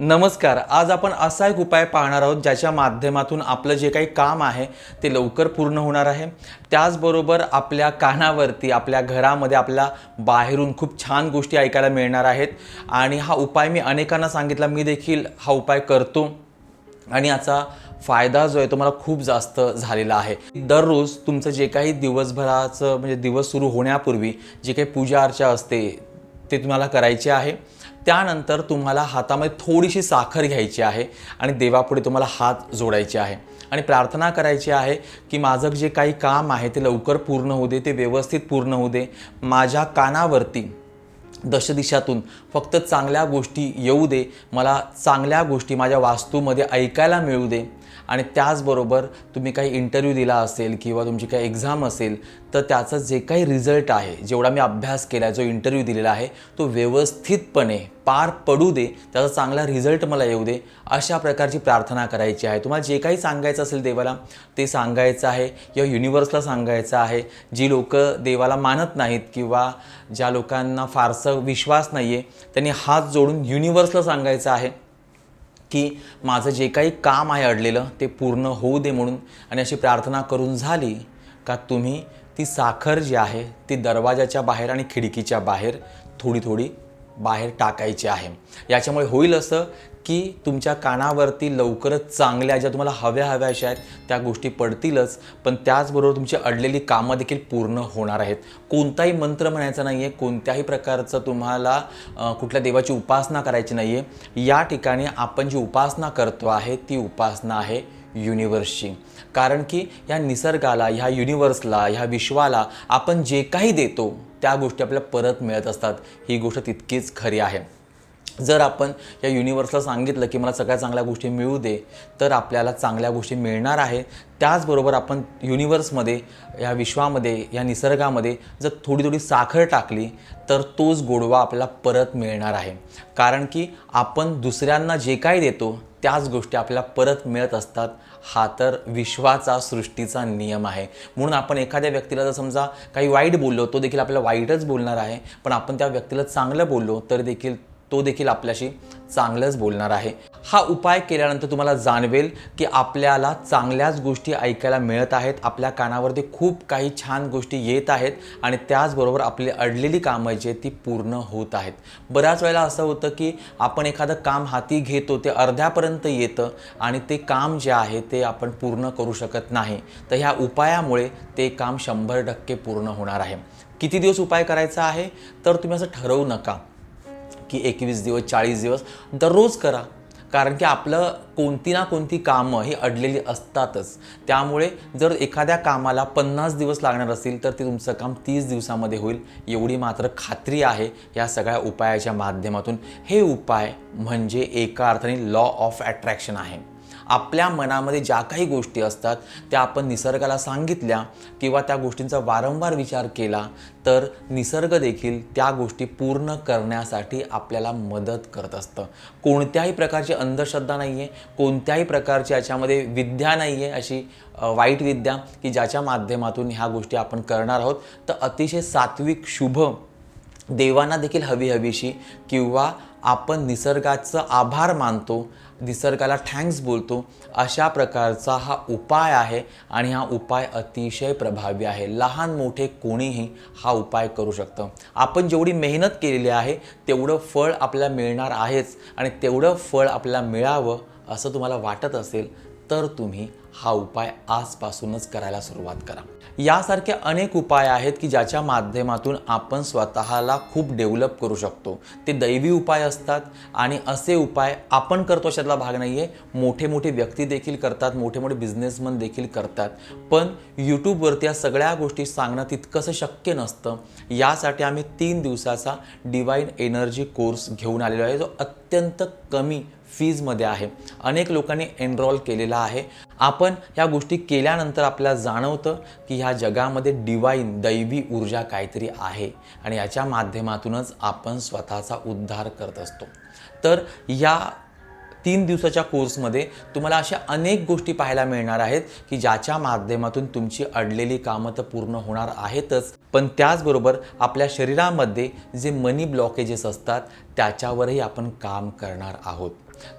नमस्कार आज आपण असा एक उपाय पाहणार आहोत ज्याच्या माध्यमातून आपलं जे काही काम आहे ते लवकर पूर्ण होणार आहे. त्याचबरोबर आपल्या कानावरती आपल्या घरामध्ये आपल्या बाहेरून खूप छान गोष्टी ऐकायला मिळणार आहेत. आणि हा उपाय मी अनेकांना सांगितला मी देखील हा उपाय करतो. आणि याचा फायदा जो आहे तो मला खूप जास्त झालेला आहे. दररोज तुमचं जे काही दिवसभराचं म्हणजे दिवस सुरू होण्यापूर्वी जे काही पूजा अर्चा असते ते तुम्हाला करायचे आहे. त्यानंतर तुम्हाला हातामध्ये थोडीशी साखर घ्यायची आहे आणि देवापुढे तुम्हाला हात जोडायचे आहे. आणि प्रार्थना करायची आहे की माझं जे काही काम आहे ते लवकर पूर्ण होऊ दे ते व्यवस्थित पूर्ण होऊ दे. माझ्या कानावरती दशदिशातून फक्त चांगल्या गोष्टी येऊ दे मला चांगल्या गोष्टी माझ्या वास्तूमध्ये ऐकायला मिळू दे. आणि त्याचबरोबर तुम्ही काही इंटरव्ह्यू दिला असेल किंवा तुमची काही एक्झाम असेल तर त्याचं जे काही रिझल्ट आहे जेवढा मी अभ्यास केला आहे जो इंटरव्ह्यू दिलेला आहे तो व्यवस्थितपणे पार पडू दे त्याचा चांगला रिझल्ट मला येऊ दे अशा प्रकारची प्रार्थना करायची आहे. तुम्हाला जे काही सांगायचं असेल देवाला ते सांगायचं आहे किंवा युनिवर्सला सांगायचं आहे. जी लोक देवाला मानत नाहीत किंवा ज्या लोकांना फारसं विश्वास नाही आहे त्यांनी हात जोडून युनिवर्सला सांगायचं आहे की माझं जे काही काम आहे अडलेलं ते पूर्ण होऊ दे म्हणून आणि अशी प्रार्थना करून झाली का तुम्ही ती साखर जी आहे ती दरवाजाच्या बाहेर आणि खिडकीच्या बाहेर थोडी थोडी बाहेर टाकायची आहे. याच्यामुळे होईल असं की तुमच्या कानावरती लवकरच चांगल्या ज्या तुम्हाला हव्या हव्या अशा आहेत त्या गोष्टी पडतीलच. पण त्याचबरोबर तुमची अडलेली कामं देखील पूर्ण होणार आहेत. कोणताही मंत्र म्हणायचा नाही आहे कोणत्याही प्रकारचं तुम्हाला कुठल्या देवाची उपासना करायची नाही आहे या ठिकाणी आपण जी उपासना करतो आहे ती उपासना आहे युनिवर्सची कारण की ह्या निसर्गाला ह्या युनिवर्सला ह्या विश्वाला आपण जे काही देतो त्या गोष्टी आपल्याला परत मिळत असतात. ही गोष्ट तितकीच खरी आहे. जर आपण या युनिवर्सला सांगितलं की मला सगळ्या चांगल्या गोष्टी मिळू दे तर आपल्याला चांगल्या गोष्टी मिळणार आहे. त्याचबरोबर आपण युनिवर्समध्ये या विश्वामध्ये या निसर्गामध्ये जर थोडी थोडी साखर टाकली तर तोच गोडवा आपल्याला परत मिळणार आहे. कारण की आपण दुसऱ्यांना जे काही देतो त्याच गोष्टी आपल्याला परत मिळत असतात. हा तर विश्वाचा सृष्टीचा नियम आहे. म्हणून आपण एखाद्या व्यक्तीला जर समजा काही वाईट बोललो तो देखील आपल्याला वाईटच बोलणार आहे. पण आपण त्या व्यक्तीला चांगलं बोललो तर देखील तो देखील आपल्याशी चांगलंच बोलणार आहे. हा उपाय केल्यानंतर तुम्हाला जाणवेल की आपल्याला चांगल्याच गोष्टी ऐकायला मिळत आहेत. आपल्या कानावरती खूप काही छान गोष्टी येत आहेत आणि त्याचबरोबर आपली अडलेली कामं जी आहेत ती पूर्ण होत आहेत. बऱ्याच वेळेला असं होतं की आपण एखादं काम हाती घेतो ते अर्ध्यापर्यंत येतं आणि ते काम जे आहे ते आपण पूर्ण करू शकत नाही. तर ह्या उपायामुळे ते काम शंभर टक्के पूर्ण होणार आहे. किती दिवस उपाय करायचा आहे? तर तुम्ही असं ठरवू नका. की एकवीस दिवस चाळीस दिवस दररोज करा. कारण की आपलं कोणती ना कोणती कामं ही अडलेली असतातच. त्यामुळे जर एखाद्या कामाला पन्नास दिवस लागणार असतील तर ते तुमचं काम तीस दिवसामध्ये होईल. एवढी मात्र खात्री आहे या सगळ्या उपायाच्या माध्यमातून. हे उपाय म्हणजे एका अर्थाने लॉ ऑफ अट्रॅक्शन आहे. आपल्या मनामध्ये ज्या काही गोष्टी असतात त्या आपण निसर्गाला सांगितल्या किंवा त्या गोष्टींचा वारंवार विचार केला तर निसर्ग देखील त्या गोष्टी पूर्ण करण्यासाठी आपल्याला मदत करत असतं. कोणत्याही प्रकारची अंधश्रद्धा नाही आहे कोणत्याही प्रकारची याच्यामध्ये विद्या नाही आहे अशी वाईट विद्या की ज्याच्या माध्यमातून ह्या गोष्टी आपण करणार आहोत. तर अतिशय सात्विक शुभ देवांना देखील हवी हवीशी किंवा आपण निसर्गाचं आभार मानतो निसर्गाला थँक्स बोलतो अशा प्रकारचा हा उपाय आहे आणि हा उपाय अतिशय प्रभावी आहे. लहान मोठे कोणीही हा उपाय करू शकतं. आपण जेवढी मेहनत केलेली आहे तेवढं फळ आपल्याला मिळणार आहेच आणि तेवढं फळ आपल्याला मिळावं असं तुम्हाला वाटत असेल तर तुम्ही हा उपाय आजपासूनच करायला सुरुवात करा. यासारखे अनेक उपाय आहेत की ज्याच्या माध्यमातून आपण स्वतःला खूप डेव्हलप करू शकतो. ते दैवी उपाय असतात आणि असे उपाय आपण करतो अशातला भाग नाही आहे मोठे मोठे व्यक्ती देखील करतात मोठे मोठे बिझनेसमन देखील करतात. पण यूट्यूबवरती या सगळ्या गोष्टी सांगणं तितकंसं शक्य नसतं. यासाठी आम्ही तीन दिवसाचा डिवाईन एनर्जी कोर्स घेऊन आलेलो आहे. जो अत्यंत कमी फीजमध्ये आहे. अनेक लोकांनी एनरोल केलेला आहे. आपण ह्या गोष्टी केल्यानंतर आपल्याला जाणवतं की ह्या जगामध्ये डिवाईन दैवी ऊर्जा काहीतरी आहे. आणि याच्या माध्यमातूनच आपण स्वतःचा उद्धार करत असतो. तर या तीन दिवसाच्या कोर्समध्ये तुम्हाला अशा अनेक गोष्टी पाहायला मिळणार आहेत की ज्याच्या माध्यमातून तुमची अडलेली कामं तर पूर्ण होणार आहेतच. पण त्याचबरोबर आपल्या शरीरामध्ये जे मनी ब्लॉकेजेस असतात त्याच्यावरही आपण काम करणार आहोत.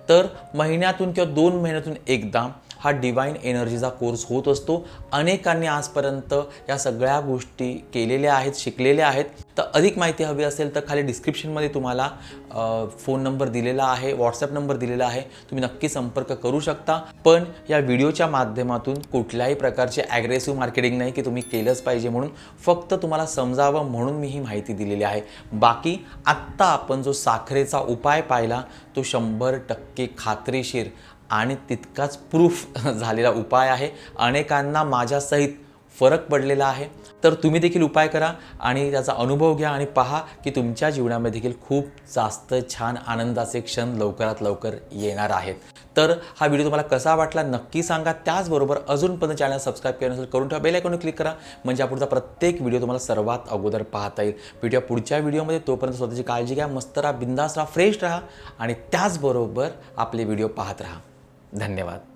तर महिन्यातून किंवा दोन महिन्यातून एकदा हा डिवाईन एनर्जीचा कोर्स होत असतो. अनेकांनी आजपर्यंत या सगळ्या गोष्टी केलेल्या आहेत शिकलेल्या आहेत. तर अधिक माहिती हवी असेल तर खाली डिस्क्रिप्शनमध्ये तुम्हाला फोन नंबर दिलेला आहे व्हॉट्सअप नंबर दिलेला आहे. तुम्ही नक्की संपर्क करू शकता. पण या व्हिडिओच्या माध्यमातून कुठल्याही प्रकारचे ॲग्रेसिव्ह मार्केटिंग नाही की तुम्ही केलंच पाहिजे म्हणून. फक्त तुम्हाला समजावं म्हणून मी ही माहिती दिलेली आहे. बाकी आत्ता आपण जो साखरेचा उपाय पाहिला तो शंभर टक्के खात्रीशीर आणि तितकाच प्रूफ झालेला उपाय आहे. अनेकांना माझ्यासहित फरक पडलेला आहे. तर तुम्ही देखील उपाय करा आणि त्याचा अनुभव घ्या आणि पहा की तुमच्या जीवनामध्ये देखील खूप जास्त छान आनंदाचे क्षण लवकरात लवकर येणार आहेत. तर हा व्हिडिओ तुम्हाला कसा वाटला नक्की सांगा. त्याचबरोबर अजूनपर्यंत चॅनल सबस्क्राईब केलं नसेल करून ठेवा. बेल आयकॉन क्लिक करा. म्हणजे पुढचा प्रत्येक व्हिडिओ तुम्हाला सर्वात अगोदर पाहता येईल. व्हिडिओ पुढच्या व्हिडिओमध्ये तोपर्यंत स्वतःची काळजी घ्या. मस्त राहा बिंदास राहा फ्रेश राहा आणि त्याचबरोबर आपले व्हिडिओ पाहत राहा. धन्यवाद.